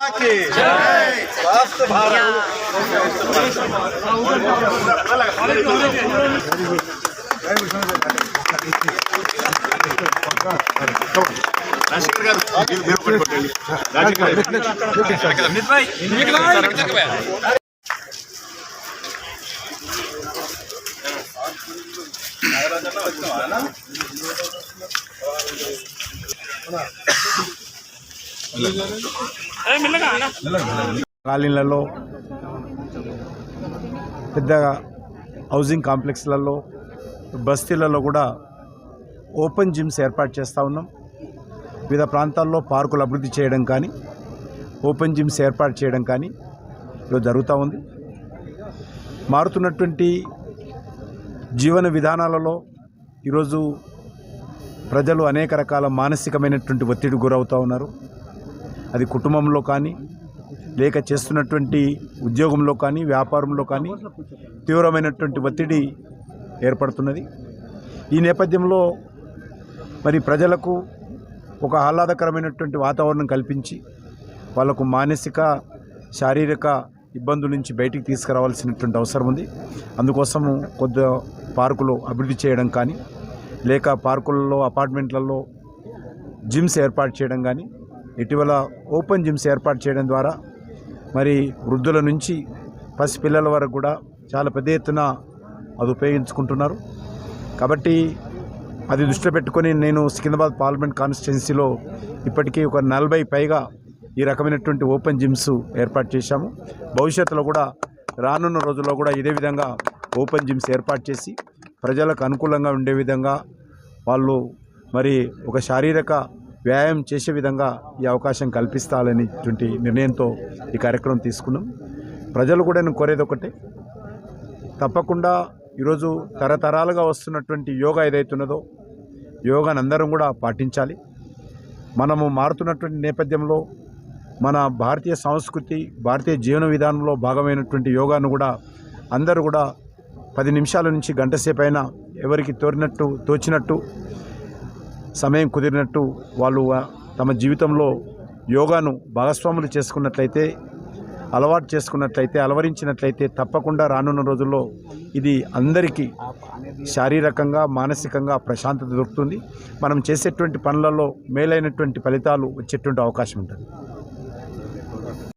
స్వస్థ భారత్ రాజశేఖర్ గారు మీరు పట్టుకోండి రాజశేఖర్ కాలనీలలో పెద్ద హౌసింగ్ కాంప్లెక్స్లలో బస్తీలలో కూడా ఓపెన్ జిమ్స్ ఏర్పాటు చేస్తూ ఉన్నాం. వివిధ ప్రాంతాల్లో పార్కులు అభివృద్ధి చేయడం కానీ ఓపెన్ జిమ్స్ ఏర్పాటు చేయడం కానీ ఈరోజు జరుగుతూ ఉంది. మారుతున్నటువంటి జీవన విధానాలలో ఈరోజు ప్రజలు అనేక రకాల మానసికమైనటువంటి ఒత్తిడి గురవుతూ ఉన్నారు. అది కుటుంబంలో కానీ లేక చేస్తున్నటువంటి ఉద్యోగంలో కానీ వ్యాపారంలో కానీ తీవ్రమైనటువంటి ఒత్తిడి ఏర్పడుతున్నది. ఈ నేపథ్యంలో మరి ప్రజలకు ఒక ఆహ్లాదకరమైనటువంటి వాతావరణం కల్పించి వాళ్ళకు మానసిక శారీరక ఇబ్బందుల నుంచి బయటికి తీసుకురావాల్సినటువంటి అవసరం ఉంది. అందుకోసము కొద్ది పార్కులు అభివృద్ధి చేయడం కానీ లేక పార్కులలో అపార్ట్మెంట్లలో జిమ్స్ ఏర్పాటు చేయడం కానీ ఇటీవల ఓపెన్ జిమ్స్ ఏర్పాటు చేయడం ద్వారా మరి వృద్ధుల నుంచి పసిపిల్లల వరకు కూడా చాలా పెద్ద ఎత్తున అది ఉపయోగించుకుంటున్నారు. కాబట్టి అది దృష్టిలో పెట్టుకొని నేను సికింద్రాబాద్ పార్లమెంట్ కాన్స్టిట్యున్సీలో ఇప్పటికీ ఒక నలభై పైగా ఈ రకమైనటువంటి ఓపెన్ జిమ్స్ ఏర్పాటు చేశాము. భవిష్యత్తులో కూడా రానున్న రోజుల్లో కూడా ఇదే విధంగా ఓపెన్ జిమ్స్ ఏర్పాటు చేసి ప్రజలకు అనుకూలంగా ఉండే విధంగా వాళ్ళు మరి ఒక శారీరక వ్యాయామం చేసే విధంగా ఈ అవకాశం కల్పిస్తాలనేటువంటి నిర్ణయంతో ఈ కార్యక్రమం తీసుకున్నాం. ప్రజలు కూడా నేను కోరేది ఒకటే తప్పకుండా ఈరోజు తరతరాలుగా వస్తున్నటువంటి యోగా ఏదైతున్నదో యోగాను అందరం కూడా పాటించాలి. మనము మారుతున్నటువంటి నేపథ్యంలో మన భారతీయ సంస్కృతి భారతీయ జీవన విధానంలో భాగమైనటువంటి యోగాను కూడా అందరూ కూడా పది నిమిషాల నుంచి గంట సేపు అయినా ఎవరికి తోరినట్టు తోచినట్టు సమయం కుదిరినట్టు వాళ్ళు తమ జీవితంలో యోగాను భాగస్వాములు చేసుకున్నట్లయితే అలవాటు చేసుకున్నట్లయితే అలవరించినట్లయితే తప్పకుండా రానున్న రోజుల్లో ఇది అందరికీ శారీరకంగా మానసికంగా ప్రశాంతత దొరుకుతుంది. మనం చేసేటువంటి పనులలో మేలైనటువంటి ఫలితాలు వచ్చేటువంటి అవకాశం ఉంటుంది.